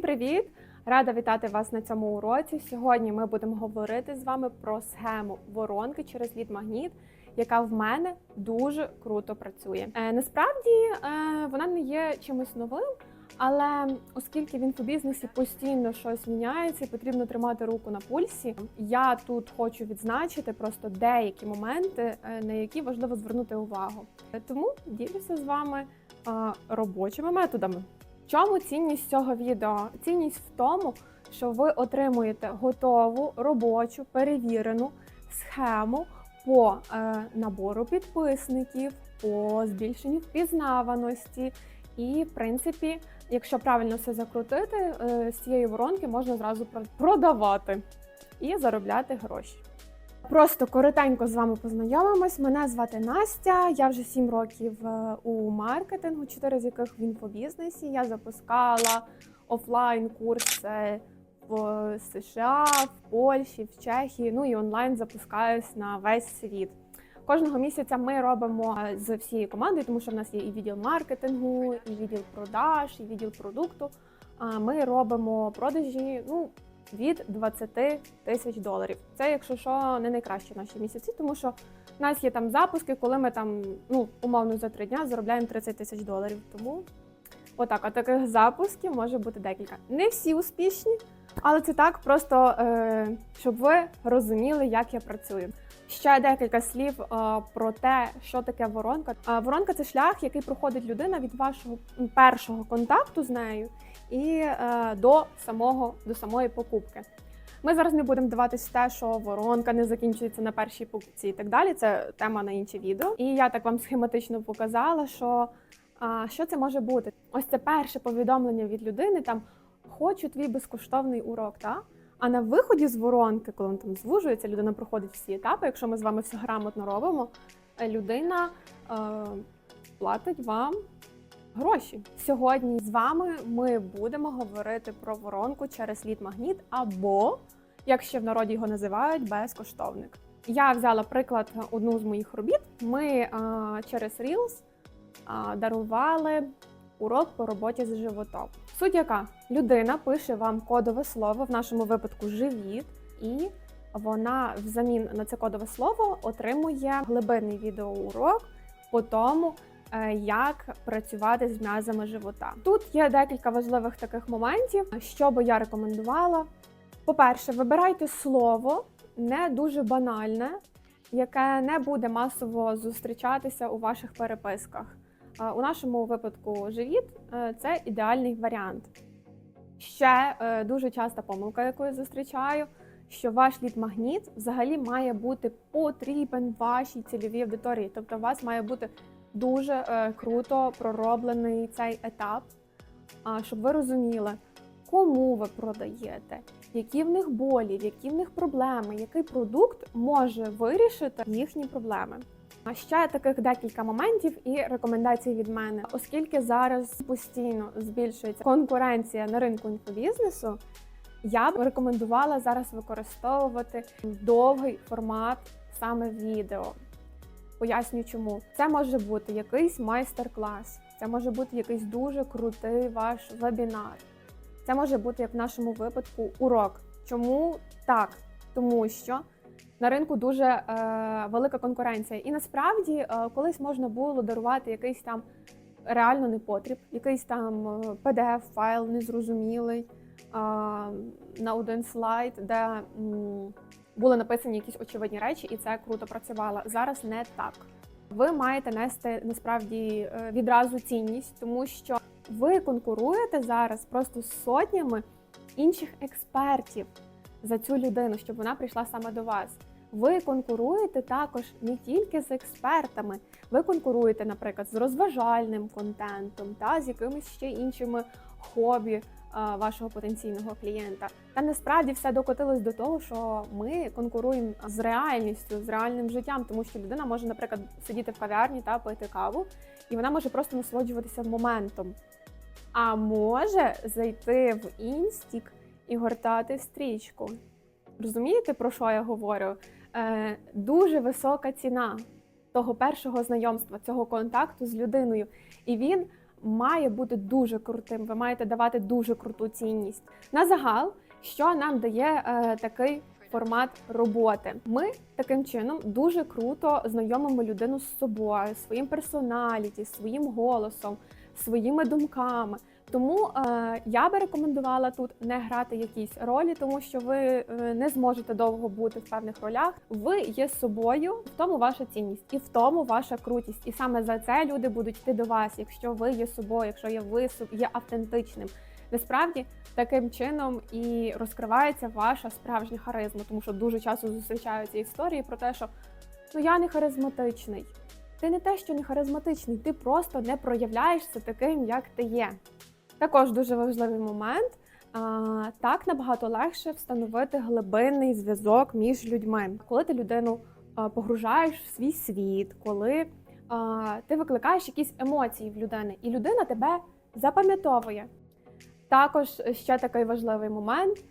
Всім привіт! Рада вітати вас на цьому уроці. Сьогодні ми будемо говорити з вами про схему воронки через лід-магніт, яка в мене дуже круто працює. Е, насправді е, вона не є чимось новим, але оскільки в інфобізнесі постійно щось міняється і потрібно тримати руку на пульсі, я тут хочу відзначити просто деякі моменти, е, на які важливо звернути увагу. Е, Тому ділюся з вами е, робочими методами. Чому цінність цього відео? Цінність в тому, що ви отримуєте готову робочу перевірену схему по е, набору підписників, по збільшенню впізнаваності. І, в принципі, якщо правильно все закрутити, е, з цієї воронки можна зразу про- продавати і заробляти гроші. Просто коротенько з вами познайомимось. Мене звати Настя. Я вже 7 років е, у маркетингу, 4 з яких в інфобізнесі. Я запускала офлайн курси в США, в Польщі, в Чехії. Ну і онлайн запускаюсь на весь світ. Кожного місяця ми робимо з всією командою, тому що в нас є і відділ маркетингу, і відділ продаж, і відділ продукту. Ми робимо продажі ну, від 20 тисяч доларів. Це, якщо що, не найкращі наші місяці, тому що в нас є там запуски, коли ми там ну умовно за три дня заробляємо 30 тисяч доларів. Тому отак, а таких запусків може бути декілька. Не всі успішні, але це так, просто е, щоб ви розуміли, як я працюю. Ще декілька слів е, про те, що таке воронка. Е, воронка це шлях, який проходить людина від вашого першого контакту з нею і до самого до самої покупки. Ми зараз не будемо вдаватись те, що воронка не закінчується на першій покупці і так далі. Це тема на інше відео. І я так вам схематично показала, що, що це може бути. Ось це перше повідомлення від людини. Там хочу твій безкоштовний урок. Та? А на виході з воронки, коли він там звужується, людина проходить всі етапи. Якщо ми з вами все грамотно робимо, е, людина е, платить вам гроші. Сьогодні з вами ми будемо говорити про воронку через лід-магніт або, як ще в народі його називають, безкоштовник. Я взяла приклад одну з моїх робіт. Ми а, через Reels а, дарували урок по роботі з животом. Суть яка людина пише вам кодове слово, в нашому випадку живіт, і вона взамін на це кодове слово отримує глибинний відеоурок по тому, е, як працювати з м'язами живота. Тут є декілька важливих таких моментів, що би я рекомендувала. По-перше, вибирайте слово не дуже банальне, яке не буде масово зустрічатися у ваших переписках. У нашому випадку живіт е, це ідеальний варіант. Ще е, дуже часта помилка, яку я зустрічаю, що ваш лід-магніт взагалі має бути потрібен вашій цільовій аудиторії. Тобто, у вас має бути дуже е, круто пророблений цей етап, щоб ви розуміли, кому ви продаєте, які в них болі, які в них проблеми, який продукт може вирішити їхні проблеми. Ще таких декілька моментів і рекомендацій від мене, оскільки зараз постійно збільшується конкуренція на ринку інфобізнесу. Я б рекомендувала зараз використовувати довгий формат саме відео. Поясню, чому це може бути якийсь майстер-клас, це може бути якийсь дуже крутий ваш вебінар. Це може бути, як в нашому випадку, урок. Чому так? Тому що на ринку дуже е, велика конкуренція. І насправді е, колись можна було дарувати якийсь там реально непотріб, якийсь там pdf файл незрозумілий е, на один слайд, де м, були написані якісь очевидні речі, і це круто працювало. Зараз не так. Ви маєте нести насправді е, відразу цінність, тому що ви конкуруєте зараз просто з сотнями інших експертів за цю людину, щоб вона прийшла саме до вас. Ви конкуруєте також не тільки з експертами, ви конкуруєте, наприклад, з розважальним контентом та з якимись ще іншими хобі а, вашого потенційного клієнта. Та насправді все докотилось до того, що ми конкуруємо з реальністю, з реальним життям, тому що людина може, наприклад, сидіти в кав'ярні та пити каву, і вона може просто насолоджуватися моментом. А може зайти в інстік і гортати стрічку. Розумієте, про що я говорю? Е, дуже висока ціна того першого знайомства, цього контакту з людиною. І він має бути дуже крутим. Ви маєте давати дуже круту цінність. На загал, що нам дає е, такий формат роботи. Ми таким чином дуже круто знайомимо людину з собою, своїм персоналіті, своїм голосом, своїми думками. Тому е, я би рекомендувала тут не грати якісь ролі, тому що ви е, не зможете довго бути в певних ролях. Ви є собою, в тому ваша цінність і в тому ваша крутість. І саме за це люди будуть йти до вас, якщо ви є собою, якщо є ви є автентичним. Насправді таким чином і розкривається ваша справжня харизма, тому що дуже часто зустрічаються історії про те, що ну я не харизматичний. Ти не те, що не харизматичний, ти просто не проявляєшся таким, як ти є. Також дуже важливий момент. Так набагато легше встановити глибинний зв'язок між людьми, коли ти людину погружаєш в свій світ, коли ти викликаєш якісь емоції в людини, і людина тебе запам'ятовує. Також ще такий важливий момент.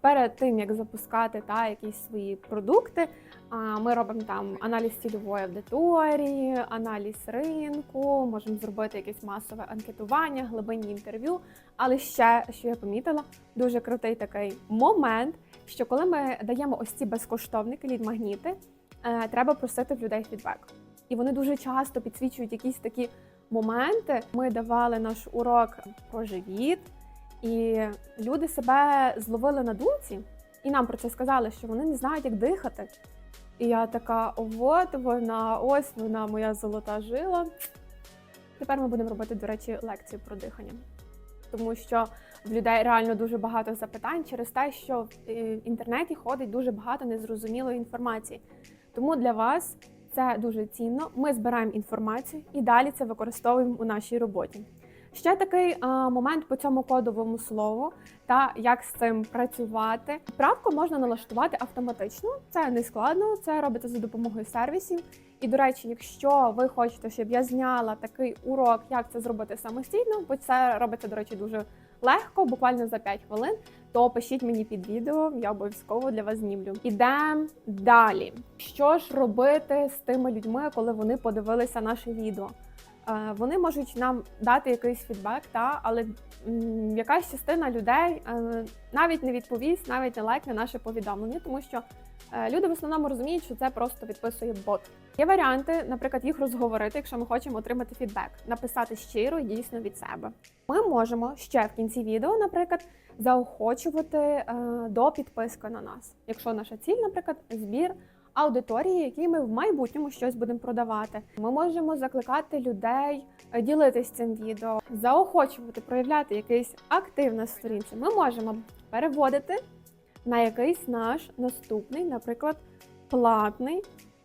Перед тим як запускати та якісь свої продукти, ми робимо там аналіз цільової аудиторії, аналіз ринку, можемо зробити якесь масове анкетування, глибинні інтерв'ю. Але ще, що я помітила, дуже крутий такий момент, що коли ми даємо ось ці безкоштовники лід-магніти, е, треба просити в людей фідбек. І вони дуже часто підсвічують якісь такі моменти. Ми давали наш урок про живіт, і люди себе зловили на думці, і нам про це сказали, що вони не знають, як дихати. І я така: от вона, ось вона, моя золота жила. Тепер ми будемо робити, до речі, лекцію про дихання. Тому що в людей реально дуже багато запитань через те, що в е, інтернеті ходить дуже багато незрозумілої інформації. Тому для вас це дуже цінно. Ми збираємо інформацію і далі це використовуємо у нашій роботі. Ще такий а, момент по цьому кодовому слову та як з цим працювати. Правку можна налаштувати автоматично, це не складно, це робиться за допомогою сервісів. І до речі, якщо ви хочете, щоб я зняла такий урок, як це зробити самостійно, бо це робиться, до речі, дуже легко, буквально за 5 хвилин, то пишіть мені під відео, я обов'язково для вас знімлю. Ідемо далі. Що ж робити з тими людьми, коли вони подивилися наше відео? Е, Вони можуть нам дати якийсь фідбек, та але якась частина людей е, навіть не відповість, навіть не лайкне наше повідомлення, тому що е, люди в основному розуміють, що це просто відписує бот. Є варіанти, наприклад, їх розговорити, якщо ми хочемо отримати фідбек, написати щиро і дійсно від себе. Ми можемо ще в кінці відео, наприклад, заохочувати до підписки на нас, якщо наша ціль, наприклад, збір аудиторії, якій ми в майбутньому щось будемо продавати. Ми можемо закликати людей е, ділитись цим відео, заохочувати, проявляти якийсь актив на сторінці. Ми можемо переводити на якийсь наш наступний, наприклад, платний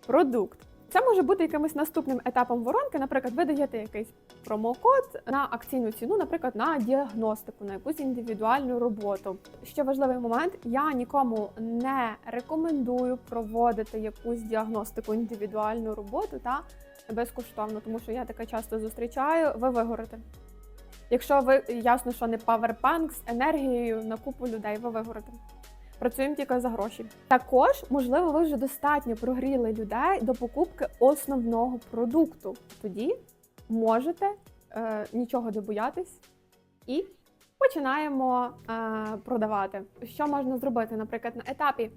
продукт. Це може бути якимось наступним етапом воронки. Наприклад, ви даєте якийсь промокод на акційну ціну, наприклад, на діагностику, на якусь індивідуальну роботу. Ще важливий момент: я нікому не рекомендую проводити якусь діагностику, індивідуальну роботу та безкоштовно, тому що я таке часто зустрічаю. Ви вигорите. Якщо ви ясно, що не паверпанк з енергією на купу людей, ви вигорите. Працюємо тільки за гроші. Також, можливо, ви вже достатньо прогріли людей до покупки основного продукту. Тоді можете е, нічого не боятись і починаємо е, продавати. Що можна зробити? Наприклад, на етапі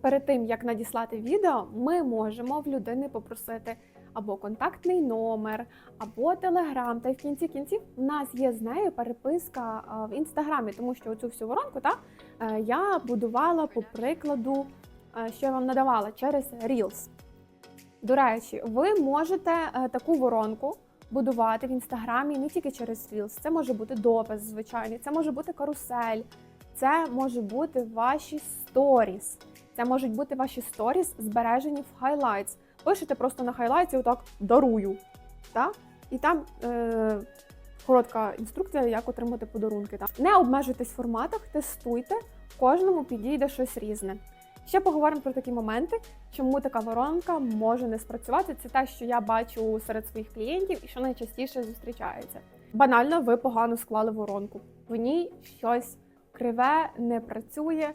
перед тим як надіслати відео, ми можемо в людини попросити або контактний номер, або телеграм. Та й в кінці кінців в нас є з нею переписка е, в інстаграмі, тому що цю всю воронку та я будувала по прикладу, е, що я вам надавала через Reels. До речі, ви можете е, таку воронку будувати в інстаграмі не тільки через Reels. Це може бути допис, звичайний, це може бути карусель, це може бути ваші сторіс. Це можуть бути ваші сторіс, збережені в highlights. Пишете просто на хайлайті отак дарую. Та? І там е, коротка інструкція, як отримати подарунки. Не обмежуйтесь в форматах, тестуйте, кожному підійде щось різне. Ще поговоримо про такі моменти, чому така воронка може не спрацювати. Це те, що я бачу серед своїх клієнтів і що найчастіше зустрічається. Банально, ви погано склали воронку. В ній щось криве, не працює.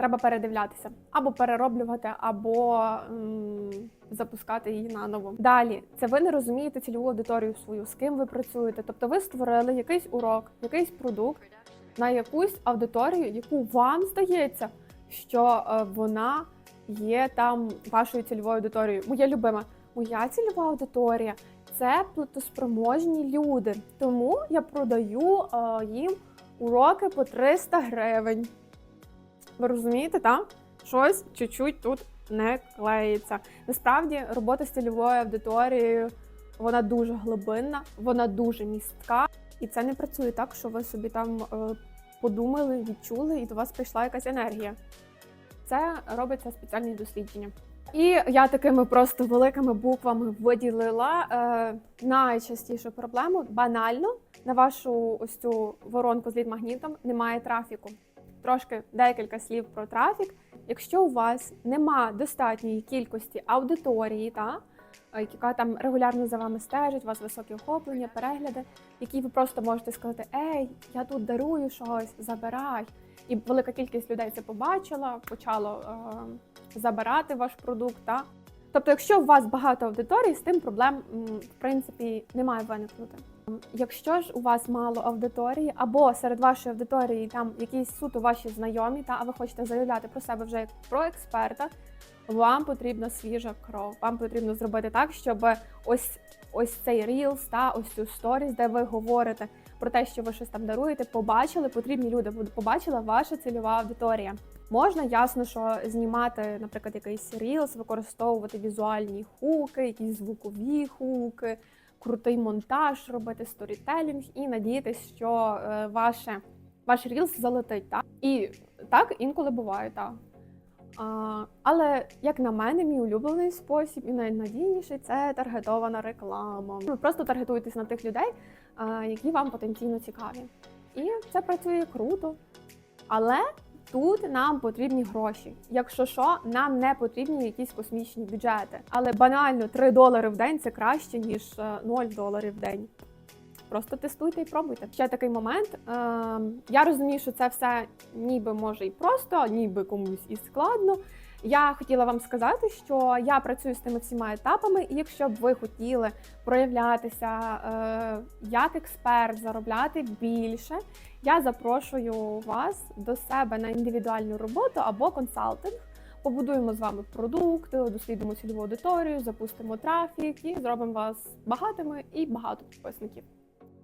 Треба передивлятися або перероблювати, або м, запускати її наново. Далі це ви не розумієте цільову аудиторію свою, з ким ви працюєте. Тобто ви створили якийсь урок, якийсь продукт на якусь аудиторію, яку вам здається, що е, вона є там вашою цільовою аудиторією. Моя любима, моя цільова аудиторія це платоспроможні люди. Тому я продаю е, їм уроки по 300 гривень. Ви розумієте, так? Щось чуть-чуть тут не клеїться. Насправді, робота з цільовою аудиторією вона дуже глибинна, вона дуже містка, і це не працює так, що ви собі там е, подумали, відчули, і до вас прийшла якась енергія. Це робиться спеціальні дослідження. І я такими просто великими буквами виділила е, найчастішу проблему. Банально на вашу ось цю воронку з лід-магнітом немає трафіку. Трошки декілька слів про трафік. Якщо у вас нема достатньої кількості аудиторії, та е, яка там регулярно за вами стежить, у вас високі охоплення, перегляди, які ви просто можете сказати: Ей, я тут дарую щось, забирай. І велика кількість людей це побачила, почало е, забирати ваш продукт. Та? Тобто, якщо у вас багато аудиторій, з тим проблем в принципі немає виникнути. Якщо ж у вас мало аудиторії, або серед вашої аудиторії там якісь суто ваші знайомі, та а ви хочете заявляти про себе вже як про експерта, вам потрібна свіжа кров. Вам потрібно зробити так, щоб ось ось цей Reels, та ось цю сторіс, де ви говорите про те, що ви щось там даруєте, побачили, потрібні люди, побачила ваша цільова аудиторія. Можна ясно, що знімати, наприклад, якийсь Reels, використовувати візуальні хуки, якісь звукові хуки, крутий монтаж, робити сторітелінг і надіятися, що е, ваше, ваш Reels залетить. Так? І так інколи буває, так. А, але, як на мене, мій улюблений спосіб і найнадійніший це таргетована реклама. Ви просто таргетуєтесь на тих людей, які вам потенційно цікаві. І це працює круто. Але тут нам потрібні гроші. Якщо що, нам не потрібні якісь космічні бюджети. Але банально 3 долари в день це краще, ніж е, 0 доларів в день. Просто тестуйте і пробуйте. Ще такий момент. Е, я розумію, що це все ніби може і просто, ніби комусь і складно. Я хотіла вам сказати, що я працюю з тими всіма етапами, і якщо б ви хотіли проявлятися е, як експерт, заробляти більше, я запрошую вас до себе на індивідуальну роботу або консалтинг. Побудуємо з вами продукти, дослідимо цільову аудиторію, запустимо трафік і зробимо вас багатими і багато підписників.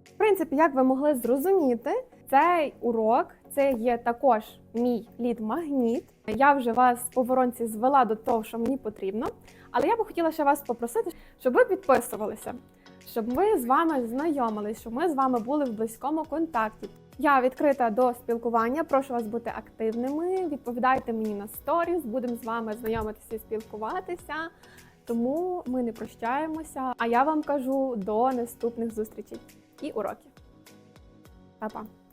В принципі, як ви могли зрозуміти, цей урок це є також мій лід-магніт. Я вже вас по воронці звела до того, що мені потрібно. Але я би хотіла ще вас попросити, щоб ви підписувалися, щоб ми з вами знайомились, щоб ми з вами були в близькому контакті. Я відкрита до спілкування. Прошу вас бути активними. Відповідайте мені на сторіс, будемо з вами знайомитися і спілкуватися. Тому ми не прощаємося. А я вам кажу до наступних зустрічей і уроків. Па-па!